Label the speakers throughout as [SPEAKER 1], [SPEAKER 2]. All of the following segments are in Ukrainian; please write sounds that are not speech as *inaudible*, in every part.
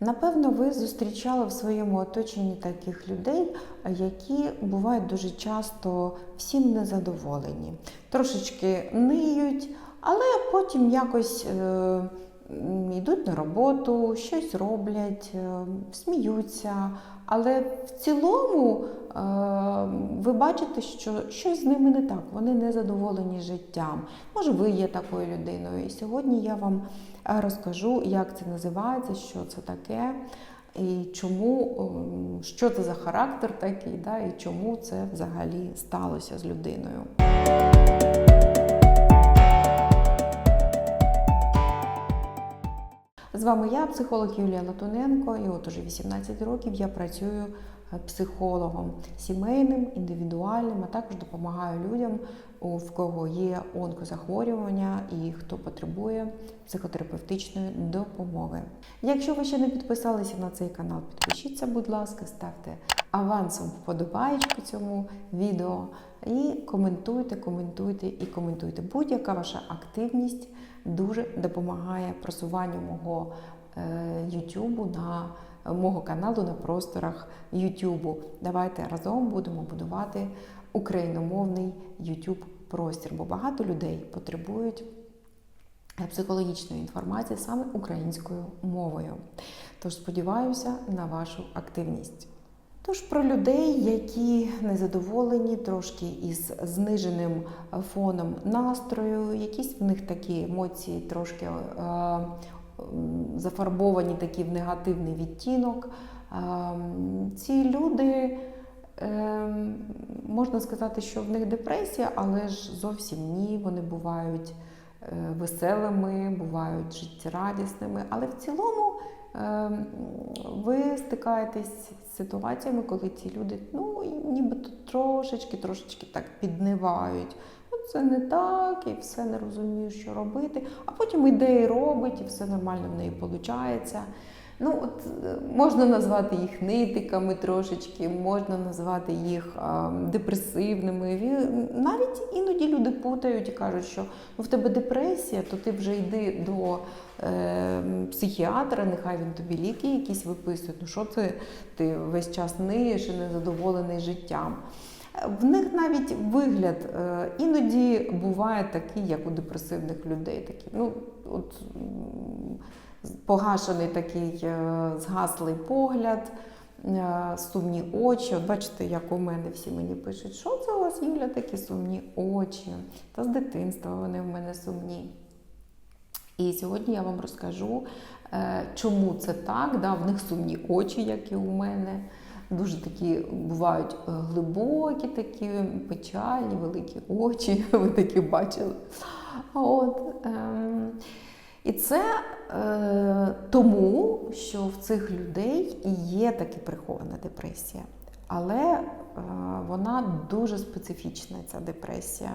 [SPEAKER 1] Напевно, ви зустрічали в своєму оточенні таких людей, які бувають дуже часто всім незадоволені, трошечки ниють, але потім якось е, йдуть на роботу, щось роблять, е, сміються. Але в цілому е, ви бачите, що щось з ними не так, вони не задоволені життям. Може, ви є такою людиною. І сьогодні я вам розкажу, як це називається, що це таке, і чому, що це за характер такий, да, і чому це взагалі сталося з людиною. З вами я, психолог Юлія Латуненко, і от уже 18 років я працюю е, психологом сімейним, індивідуальним, а також допомагаю людям, в кого є онкозахворювання і хто потребує психотерапевтичної допомоги. Якщо ви ще не підписалися на цей канал, підпишіться, будь ласка, ставте авансом вподобаєчку цьому відео і коментуйте, коментуйте і коментуйте. Будь-яка ваша активність дуже допомагає просуванню мого е, YouTube на мого каналу на просторах YouTube. Давайте разом будемо будувати україномовний YouTube простір, бо багато людей потребують психологічної інформації саме українською мовою. Тож сподіваюся на вашу активність. Тож про людей, які незадоволені, трошки із зниженим фоном настрою, якісь в них такі емоції трошки е, зафарбовані такі в негативний відтінок. Е, ці люди, можна сказати, що в них депресія, але ж зовсім ні, вони бувають е, веселими, бувають життєрадісними, але в цілому. Ем, Ви стикаєтесь з ситуаціями, коли ці люди ну, нібито трошечки, трошечки так піднивають. Ну, це не так, і все не розумію, що робити. А потім іде і робить, і все нормально в неї виходить. Ну, от е, можна назвати їх нитиками трошечки, можна назвати їх а, депресивними. Навіть іноді люди путають і кажуть, що ну, в тебе депресія, то ти вже йди до е, психіатра, нехай він тобі ліки якісь виписує. Ну що це ти весь час ниєш і незадоволений життям. В них навіть вигляд е, іноді буває такий, як у депресивних людей. Такі, ну, от, погашений такий е, згаслий погляд, е, сумні очі. От бачите, як у мене всі мені пишуть, що це у вас Юля такі сумні очі. Та з дитинства вони в мене сумні. І сьогодні я вам розкажу, е, чому це так. Да, в них сумні очі, як і у мене. Дуже такі бувають глибокі, такі печальні, великі очі. *laughs* Ви такі бачили. От, ем, і це е, тому, що в цих людей і є таки прихована депресія. Але е, вона дуже специфічна, ця депресія.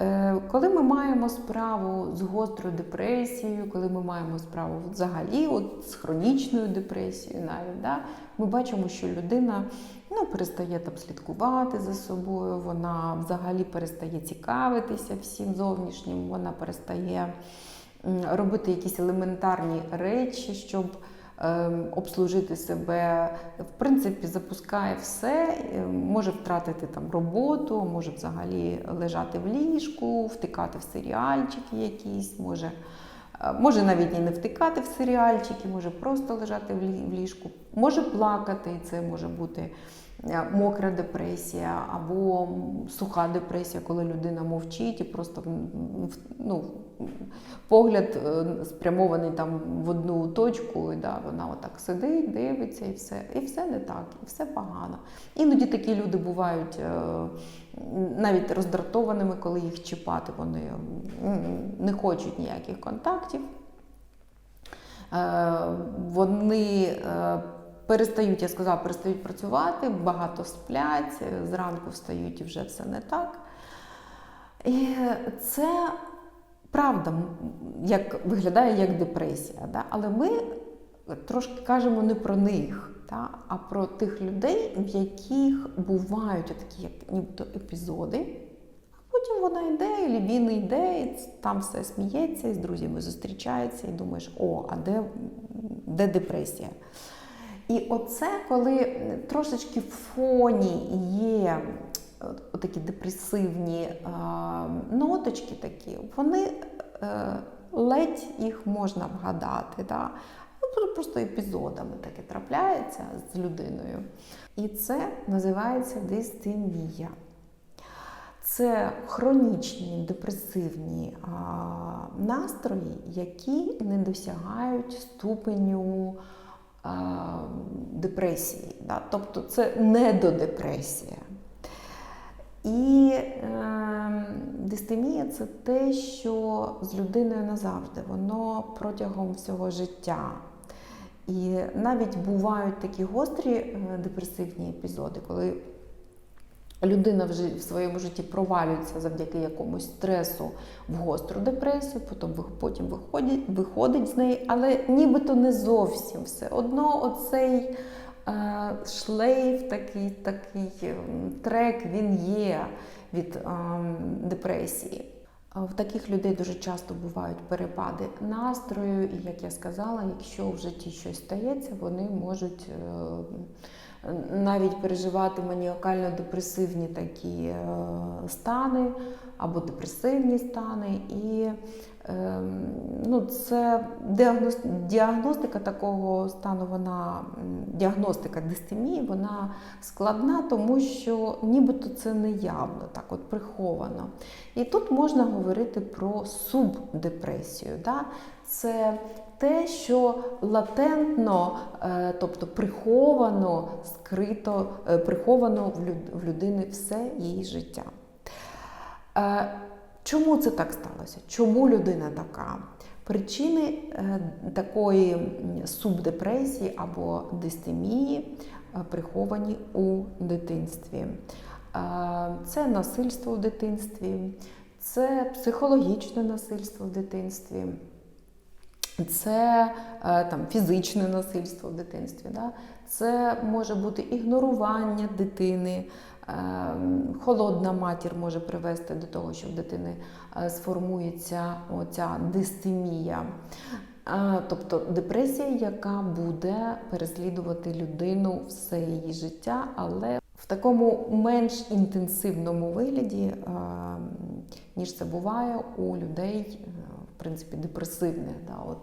[SPEAKER 1] Е, Коли ми маємо справу з гострою депресією, коли ми маємо справу взагалі от, з хронічною депресією, навіть да, ми бачимо, що людина ну, перестає там слідкувати за собою, вона взагалі перестає цікавитися всім зовнішнім, вона перестає робити якісь елементарні речі, щоб ем, обслужити себе. В принципі, запускає все, е, може втратити там роботу, може взагалі лежати в ліжку, втикати в серіальчики якісь, може. е, Може навіть і не втикати в серіальчики, може просто лежати в ліжку, може плакати, і це може бути мокра депресія або суха депресія, коли людина мовчить і просто ну, погляд е, спрямований там в одну точку, і да, вона отак сидить, дивиться, і все, і все не так, і все погано. Іноді такі люди бувають е, навіть роздратованими, коли їх чіпати, вони не хочуть ніяких контактів. Е, Вони е, перестають, я сказала, перестають працювати, багато сплять, зранку встають і вже все не так. І це правда, як виглядає як депресія. Да? Але ми трошки кажемо не про них, та? а про тих людей, в яких бувають такі як нібито епізоди. А потім вона йде, і він йде, і там все сміється, і з друзями зустрічається, і думаєш, о, а де де депресія. І оце, коли трошечки в фоні є такі депресивні а, ноточки, такі, вони е, ледь їх можна вгадати. Да? Ну, Просто епізодами таке трапляється з людиною. І це називається дистемія. Це хронічні депресивні а, настрої, які не досягають ступеню депресії. Да? Тобто це недодепресія. І е, дистемія це те, що з людиною назавжди, воно протягом всього життя. І навіть бувають такі гострі е, депресивні епізоди, коли людина вже в своєму житті провалюється завдяки якомусь стресу в гостру депресію, потім, потім виходить, виходить з неї, але нібито не зовсім все одно оцей. Шлейф, такий такий трек, він є від ем, депресії. В таких людей дуже часто бувають перепади настрою, і як я сказала, якщо в житті щось стається, вони можуть е, навіть переживати маніакально-депресивні такі е, стани або депресивні стани. І ну, це діагностика такого стану, вона діагностика дистемії, вона складна, тому що нібито це не явно, так от приховано. І тут можна говорити про субдепресію. Да? Це те, що латентно, е, тобто приховано, скрито, е, приховано в людини все її життя. Е, чому це так сталося? Чому людина така? Причини такої субдепресії або дистемії приховані у дитинстві. Це насильство в дитинстві, це психологічне насильство в дитинстві. Це е, там, фізичне насильство в дитинстві, да? це може бути ігнорування дитини, е, холодна матір може привести до того, що в дитини е, сформується оця дистемія. Тобто депресія, яка буде переслідувати людину все її життя, але в такому менш інтенсивному вигляді, ніж це буває у людей в принципі, депресивних, да, от,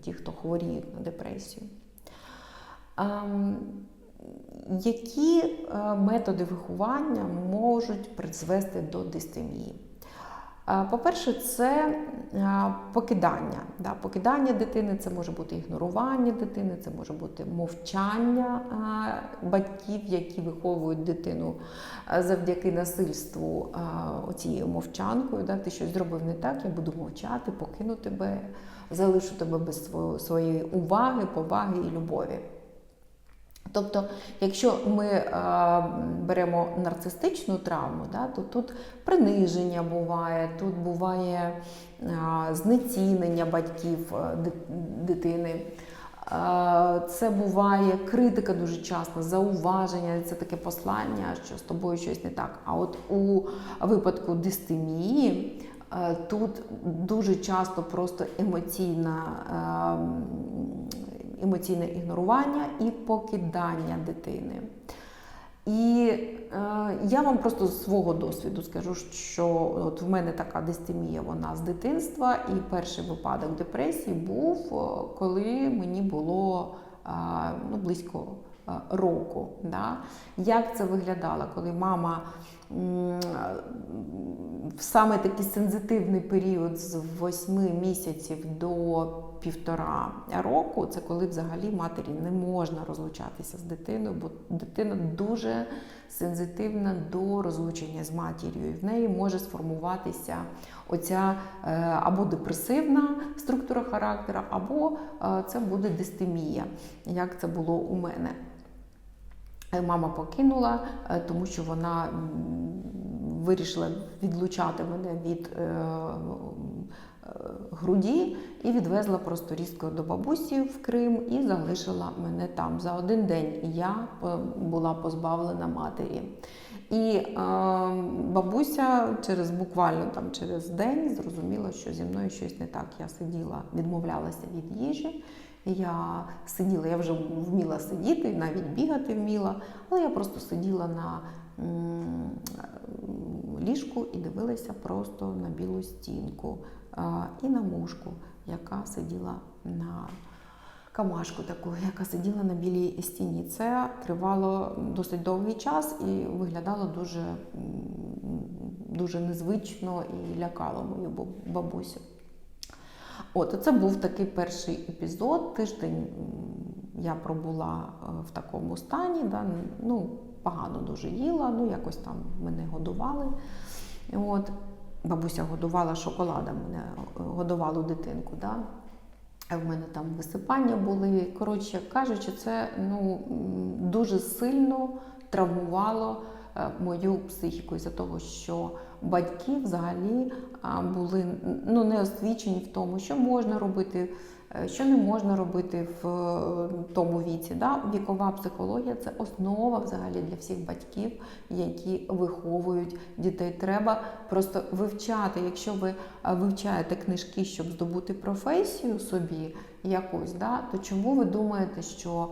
[SPEAKER 1] ті, хто хворіють на депресію. Які е, методи виховання можуть призвести до дистемії? По-перше, це покидання. Покидання дитини це може бути ігнорування дитини, це може бути мовчання батьків, які виховують дитину завдяки насильству оцією мовчанкою. Ти щось зробив не так, я буду мовчати, покину тебе, залишу тебе без своєї уваги, поваги і любові. Тобто, якщо ми е, беремо нарцистичну травму, да, то тут приниження буває, тут буває е, знецінення батьків е, дитини. Е, це буває критика дуже часто, зауваження, це таке послання, що з тобою щось не так. А от у випадку дистемії е, тут дуже часто просто емоційна. Е, емоційне ігнорування і покидання дитини. І е, я вам просто з свого досвіду скажу, що от в мене така дистемія вона з дитинства, і перший випадок депресії був, е, коли мені було е, ну, близько е, року. Да? Як це виглядало, коли мама в саме такий сензитивний період з 8 місяців до півтора року, це коли взагалі матері не можна розлучатися з дитиною, бо дитина дуже сензитивна до розлучення з матір'ю. І в неї може сформуватися оця е, або депресивна структура характера, або е, це буде дистемія, як це було у мене. Е, мама покинула, тому що вона вирішила відлучати мене від груді і відвезла просто різко до бабусі в Крим і залишила мене там. За один день я була позбавлена матері. І е, бабуся через буквально там через день зрозуміла, що зі мною щось не так. Я сиділа, відмовлялася від їжі. Я сиділа, я вже вміла сидіти, навіть бігати вміла, але я просто сиділа на ліжку і дивилася просто на білу стінку і на мушку, яка сиділа на камашку таку, яка сиділа на білій стіні. Це тривало досить довгий час і виглядало дуже, дуже незвично і лякало мою бабусю. От, це був такий перший епізод. Тиждень я пробула е, в такому стані, да, ну, погано дуже їла, ну якось там мене годували. От, бабуся годувала шоколадом, мене годувало дитинку. Да. А в мене там висипання були. Коротше кажучи, це ну, дуже сильно травмувало е, мою психіку із-за того, що батьки взагалі були ну, не освічені в тому, що можна робити, е, що не можна робити в е, тому віці. Да? Вікова психологія це основа взагалі для всіх батьків, які виховують дітей. Треба просто вивчати. Якщо ви е, вивчаєте книжки, щоб здобути професію собі якусь, да, то чому ви думаєте, що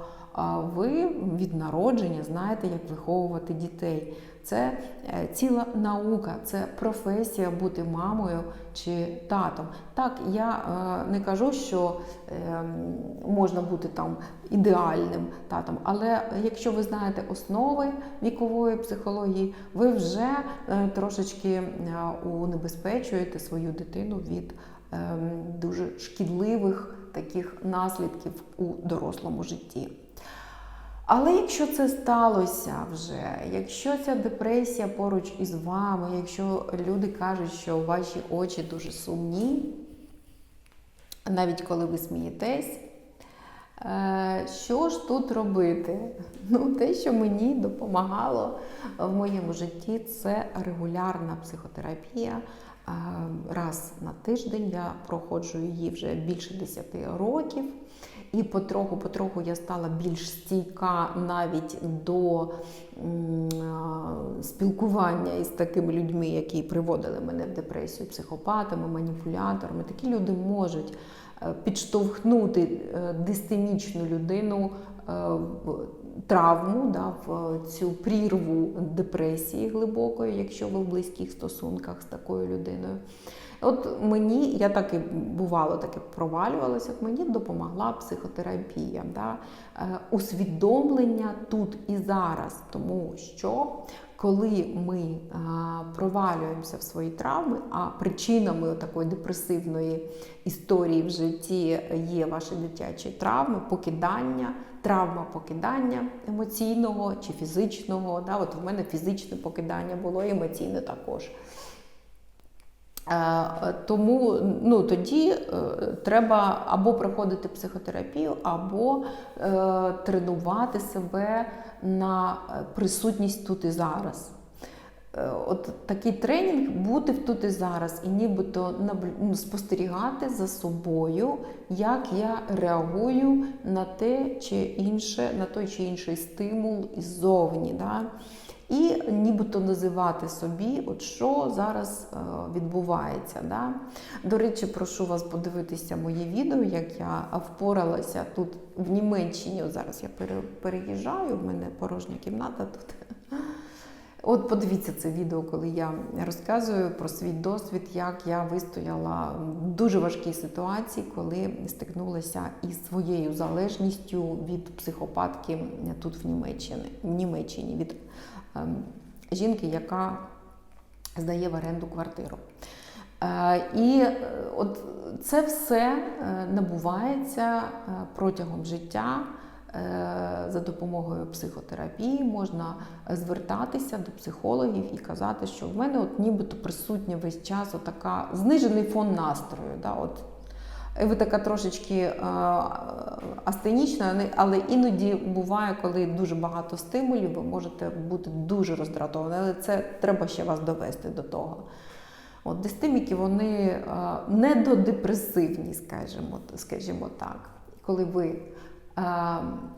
[SPEAKER 1] ви від народження знаєте, як виховувати дітей? Це е, ціла наука, це професія бути мамою чи татом. Так, я е, не кажу, що е, можна бути там ідеальним татом, але якщо ви знаєте основи вікової психології, ви вже е, трошечки унебезпечуєте свою дитину від е, дуже шкідливих таких наслідків у дорослому житті. Але якщо це сталося вже, якщо ця депресія поруч із вами, якщо люди кажуть, що ваші очі дуже сумні, навіть коли ви смієтесь, е, що ж тут робити? *laughs* Ну, те, що мені допомагало в моєму житті, це регулярна психотерапія. Е, Раз на тиждень я проходжу її вже більше 10 років. І потроху-потроху я стала більш стійка навіть до спілкування із такими людьми, які приводили мене в депресію, психопатами, маніпуляторами. Такі люди можуть е, підштовхнути е, дистемічну людину е, в травму, да, в цю прірву депресії глибокої, якщо ви в близьких стосунках з такою людиною. От мені, я так і бувало, таке провалювалася, от мені допомогла психотерапія, да? е, усвідомлення тут і зараз, тому що коли ми провалюємося в свої травми, а причинами такої депресивної історії в житті є ваші дитячі травми, покидання, травма покидання емоційного чи фізичного. Да? От в мене фізичне покидання було емоційне також. Е, Тому ну, тоді е, треба або проходити психотерапію, або е, тренувати себе на присутність тут і зараз. От такий тренінг бути тут і зараз, і нібито ну, спостерігати за собою, як я реагую на те чи інше, на той чи інший стимул іззовні. Да? І нібито називати собі, от що зараз е, відбувається. Да? До речі, прошу вас подивитися моє відео, як я впоралася тут в Німеччині. Зараз я пере- переїжджаю, в мене порожня кімната тут. От подивіться це відео, коли я розказую про свій досвід, як я вистояла в дуже важкій ситуації, коли стикнулася із своєю залежністю від психопатки тут в Німеччині, в Німеччині від жінки, яка здає в оренду квартиру. Е, І е, от це все е, набувається протягом життя. За допомогою психотерапії можна звертатися до психологів і казати, що в мене от нібито присутня весь час така знижений фон настрою. Да, от. Ви така трошечки е, астенічна, але іноді буває, коли дуже багато стимулів, ви можете бути дуже роздратовані, але це треба ще вас довести до того. От дистеміки вони е, недодепресивні, скажімо, скажімо так. Коли ви е,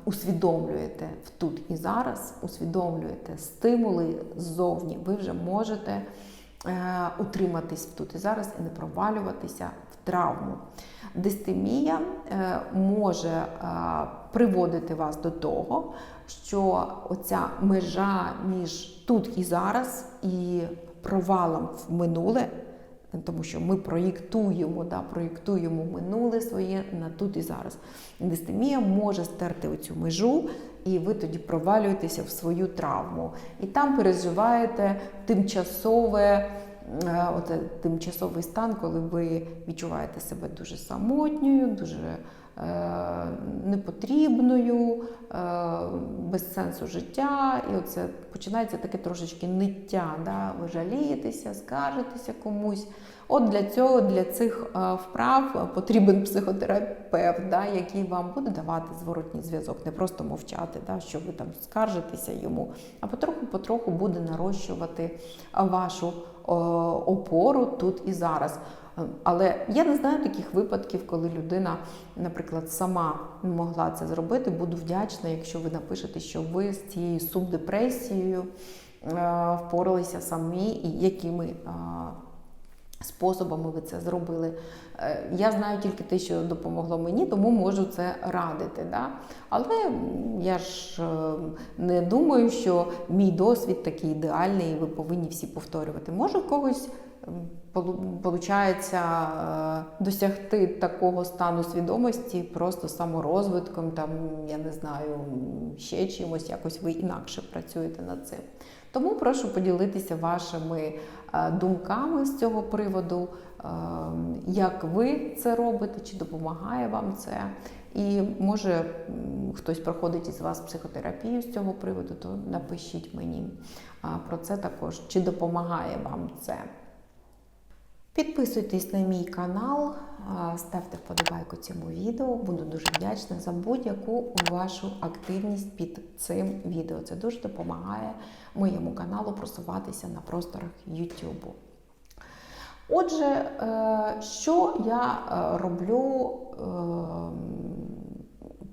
[SPEAKER 1] усвідомлюєте в тут і зараз, усвідомлюєте стимули ззовні, ви вже можете утриматись в тут і зараз і не провалюватися травму. Дистемія е, може е, приводити вас до того, що оця межа між тут і зараз і провалом в минуле, тому що ми проєктуємо, да, проєктуємо минуле своє на тут і зараз. Дистемія може стерти оцю межу, і ви тоді провалюєтеся в свою травму. І там переживаєте тимчасове. Е, Оце тимчасовий стан, коли ви відчуваєте себе дуже самотньою, дуже е, непотрібною, е, без сенсу життя. І оце починається таке трошечки ниття. Да? Ви жалієтеся, скаржитеся комусь. От для цього, для цих е, вправ потрібен психотерапевт, да, який вам буде давати зворотній зв'язок, не просто мовчати, да, що ви там скаржитеся йому, а потроху-потроху буде нарощувати вашу опору тут і зараз. Е, Але я не знаю таких випадків, коли людина, наприклад, сама могла це зробити. Буду вдячна, якщо ви напишете, що ви з цією субдепресією е, впоралися самі і якими е, способами ви це зробили. Е, Я знаю тільки те, що допомогло мені, тому можу це радити. Да? Але я ж е, не думаю, що мій досвід такий ідеальний, і ви повинні всі повторювати. Може, когось виходить досягти такого стану свідомості просто саморозвитком, там, я не знаю, ще чимось, якось ви інакше працюєте над цим. Тому прошу поділитися вашими е, думками з цього приводу, е, як ви це робите, чи допомагає вам це. І може хтось проходить із вас психотерапію з цього приводу, то напишіть мені про це також, чи допомагає вам це. Підписуйтесь на мій канал, ставте вподобайку цьому відео. Буду дуже вдячна за будь-яку вашу активність під цим відео. Це дуже допомагає моєму каналу просуватися на просторах YouTube. Отже, е, що я е, роблю е,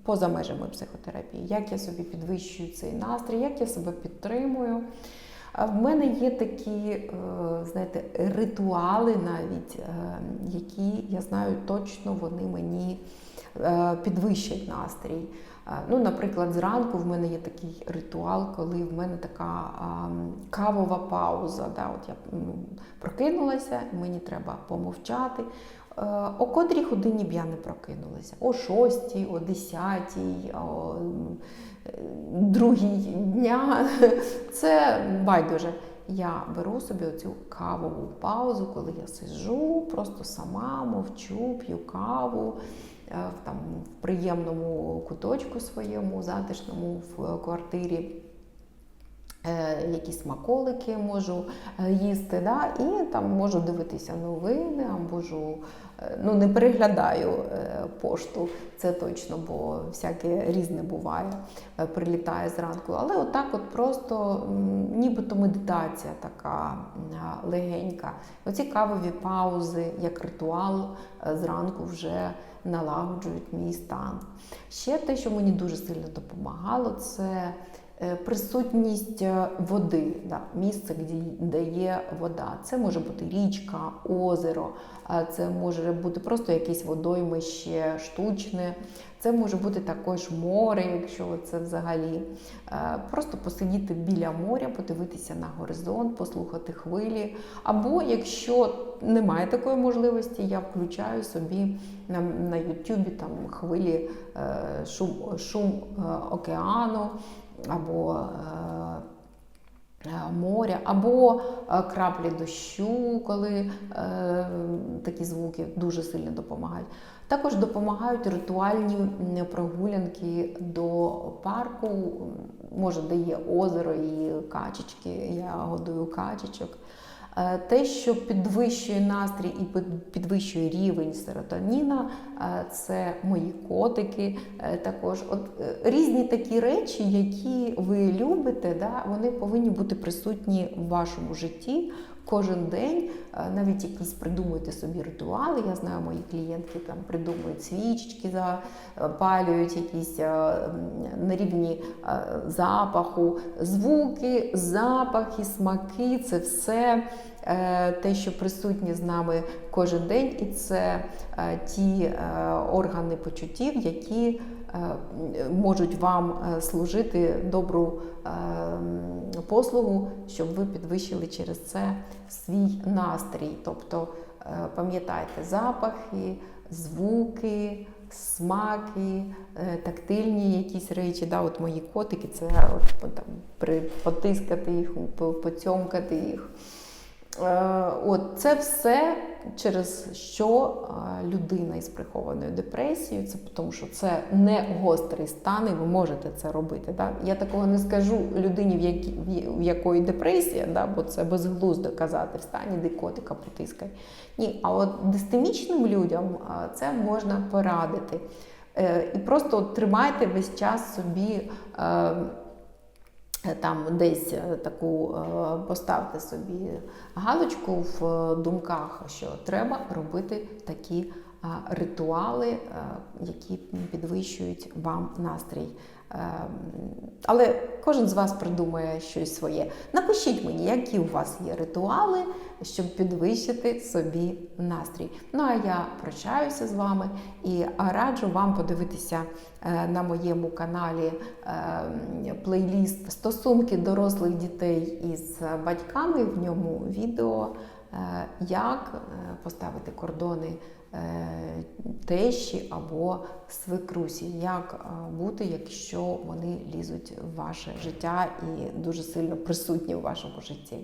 [SPEAKER 1] поза межами психотерапії? Як я собі підвищую цей настрій, як я себе підтримую? А В мене є такі, е, знаєте, ритуали навіть, е, які я знаю точно вони мені е, підвищать настрій. Ну, наприклад, зранку в мене є такий ритуал, коли в мене така кавова пауза. Да? От я прокинулася, мені треба помовчати. О котрій годині б я не прокинулася? О шостій, о десятій, о другій дня. *laughs* Це байдуже. Я беру собі оцю кавову паузу, коли я сиджу, просто сама мовчу, п'ю каву е, там в приємному куточку своєму, затишному в квартирі. Е, Якісь смаколики можу е, їсти, да? і там можу дивитися новини, а можу е, ну не переглядаю пошту, це точно, бо всяке різне буває, прилітає зранку. Але отак, от просто нібито медитація така легенька. Оці кавові паузи, як ритуал зранку вже налагоджують мій стан. Ще те, що мені дуже сильно допомагало, це присутність е, води, да, місце, де, є вода. Це може бути річка, озеро, е, це може бути просто якесь водоймище штучне, це може бути також море, якщо це взагалі. Е, Просто посидіти біля моря, подивитися на горизонт, послухати хвилі. Або якщо немає такої можливості, я включаю собі на, на там хвилі е, шум, шум е, океану або е, е, моря, або е, краплі дощу, коли такі звуки дуже сильно допомагають. Також допомагають ритуальні прогулянки до парку, може, де є озеро і качечки, я годую качечок. Те, що підвищує настрій і підвищує рівень серотоніна, це мої котики. е, Також от е, різні такі речі, які ви любите, да, вони повинні бути присутні в вашому житті, кожен день навіть якісь придумуйте собі ритуали. Я знаю, мої клієнтки там придумують свічечки, запалюють якісь е, на рівні запаху, звуки, запахи, смаки це все те, що присутнє з нами кожен день, і це е, ті е, органи почуттів, які е, можуть вам е, служити добру е, послугу, щоб ви підвищили через це свій настрій. Тобто е, пам'ятайте запахи, звуки, смаки, е, тактильні якісь речі. Да, от мої котики, це от, там, потискати їх, поцьомкати їх. Е, От це все через що е, людина із прихованою депресією, це тому, що це не гострий стан, і ви можете це робити. Да? Я такого не скажу людині, в, якій, в якої депресія, да? бо це безглуздо казати, встань, іди котика потискай. Ні, а от дистемічним людям е, це можна порадити. І просто тримайте весь час собі. Там десь е, таку е, поставте собі галочку в е, думках, що треба робити такі ритуали, е, які підвищують вам настрій. Е, Але кожен з вас придумає щось своє. Напишіть мені, які у вас є ритуали, щоб підвищити собі настрій. Ну а я прощаюся з вами і раджу вам подивитися е, на моєму каналі плейліст стосунки дорослих дітей із батьками. В ньому відео, як поставити кордони тещі або свекрусі, як е, бути, якщо вони лізуть в ваше життя і дуже сильно присутні у вашому житті.